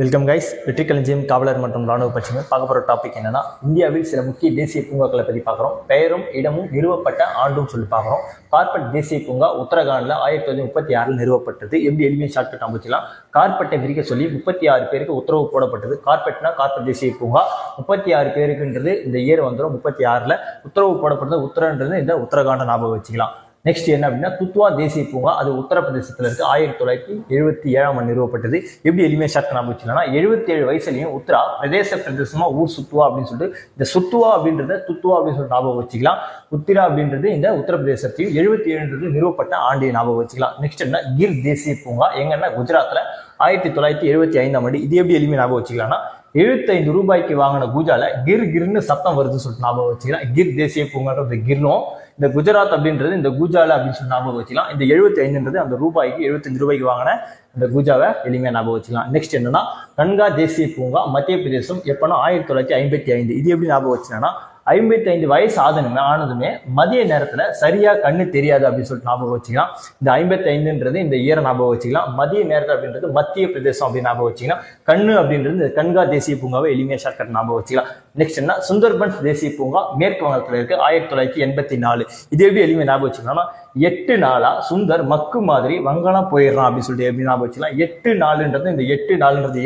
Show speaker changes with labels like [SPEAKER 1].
[SPEAKER 1] Welcome guys வெற்றி கலஞ்சியம் காவலர் மற்றும் ராணுவ பட்சிகள். பார்க்க போகிற டாபிக் என்னன்னா இந்தியாவில் சில முக்கிய தேசிய பூங்காக்களை பற்றி பார்க்குறோம். பெயரும் இடமும் நிறுவப்பட்ட ஆண்டும் சொல்லி பார்க்குறோம். கார்பெட் தேசிய பூங்கா உத்தரகாண்டில் ஆயிரத்தி தொள்ளாயிரத்தி முப்பத்தி ஆறில் நிறுவப்பட்டது. எப்படி எளிமையை ஷார்ட்கட் அமைச்சிக்கலாம்? கார்பெட்டை விரிக்க சொல்லி முப்பத்தி ஆறு பேருக்கு உத்தரவு போடப்பட்டது. கார்பெட்னா கார்பெட் தேசிய பூங்கா. முப்பத்தி ஆறு பேருக்குன்றது இந்த இயர் வந்துடும் முப்பத்தி ஆறில். உத்தரவு போடப்பட்டது உத்தரன்றது இந்த உத்தரகாண்ட ஞாபகம் வச்சுக்கலாம். நெக்ஸ்ட் என்ன அப்படின்னா துத்வா தேசிய பூங்கா அது உத்தரப்பிரதேசத்தில் இருக்குது ஆயிரத்தி தொள்ளாயிரத்தி எழுபத்தி ஏழாம் ஆண்டு நிறுவப்பட்டது. எப்படி எளிமையாக ஷார்ட் ஞாபகம் வச்சுக்கலாம்னா எழுபத்தி ஏழு வயசுலையும் உத்தரா பிரதேச பிரதேசமாக ஊர் சுத்துவா அப்படின்னு சொல்லிட்டு இந்த சுத்துவா அப்படின்றத துத்துவா அப்படின்னு சொல்லிட்டு ஞாபகம் வச்சுக்கலாம். உத்திரா அப்படின்றது இந்த உத்தரப்பிரதேசத்தையும் எழுபத்தி ஏழுன்றது நிறுவப்பட்ட ஆண்டியை ஞாபகம் வச்சுக்கலாம். நெக்ஸ்ட் என்ன? கிர் தேசிய பூங்கா. எங்கன்னா? குஜராத்தில் ஆயிரத்தி தொள்ளாயிரத்தி எழுபத்தி ஐந்தாம் ஆண்டு. இது எப்படி எளிமையாக ஞாபகம் வச்சுக்கலாம்னா எழுபத்தைந்து ரூபாய்க்கு வாங்கின கூஜால கிர் கிர்னு சத்தம் வருதுன்னு சொல்லிட்டு ஞாபகம் வச்சுக்கலாம். கிர் தேசிய பூங்கான்றது கிர்னும் இந்த குஜராத் அப்படின்றது இந்த கூஜால அப்படின்னு சொல்லி ஞாபகம் வச்சுக்கலாம். இந்த எழுபத்தி ஐந்துன்றது அந்த ரூபாய்க்கு எழுபத்தஞ்சு ரூபாய்க்கு வாங்கின இந்த கூஜாவை எளிமையாக ஞாபகம் வச்சுக்கலாம். நெக்ஸ்ட் என்னன்னா கன்கா தேசிய பூங்கா மத்திய பிரதேசம் எப்போனா ஆயிரத்தி தொள்ளாயிரத்தி ஐம்பத்தி ஐந்து. இது எப்படி ஞாபகம் வச்சுனா ஐம்பத்தி ஐந்து வயசு ஆதனுமே ஆனதுமே மதிய நேரத்துல சரியா கண்ணு தெரியாது அப்படின்னு சொல்லிட்டு ஞாபகம் வச்சுக்கலாம். இந்த ஐம்பத்தி ஐந்துன்றது இந்த ஈர ஞாபகம் வச்சுக்கலாம். மதிய நேரத்தில் அப்படின்றது மத்திய பிரதேசம் அப்படின்னு ஞாபகம் வச்சுக்கலாம். கண்ணு அப்படின்றது இந்த கண்கா தேசிய பூங்காவை எளிமையா ஷார்ட்கட் ஞாபகம் வச்சுக்கலாம். நெக்ஸ்ட் என்ன? சுந்தர்பன்ஸ் தேசிய பூங்கா மேற்கு வங்கத்தில் இருக்கு ஆயிரத்தி தொள்ளாயிரத்தி எண்பத்தி நாலு. இது எப்படி எளிமையா ஞாபகம் வச்சுக்கலாம்னா எட்டு நாளா சுந்தர் மக்கு மாதிரி வங்கலாம் போயிடுறான் அப்படின்னு சொல்லிட்டு எப்படி ஞாபகம் வச்சுக்கலாம். எட்டு நாளுன்றது இந்த எட்டு நாளுன்றது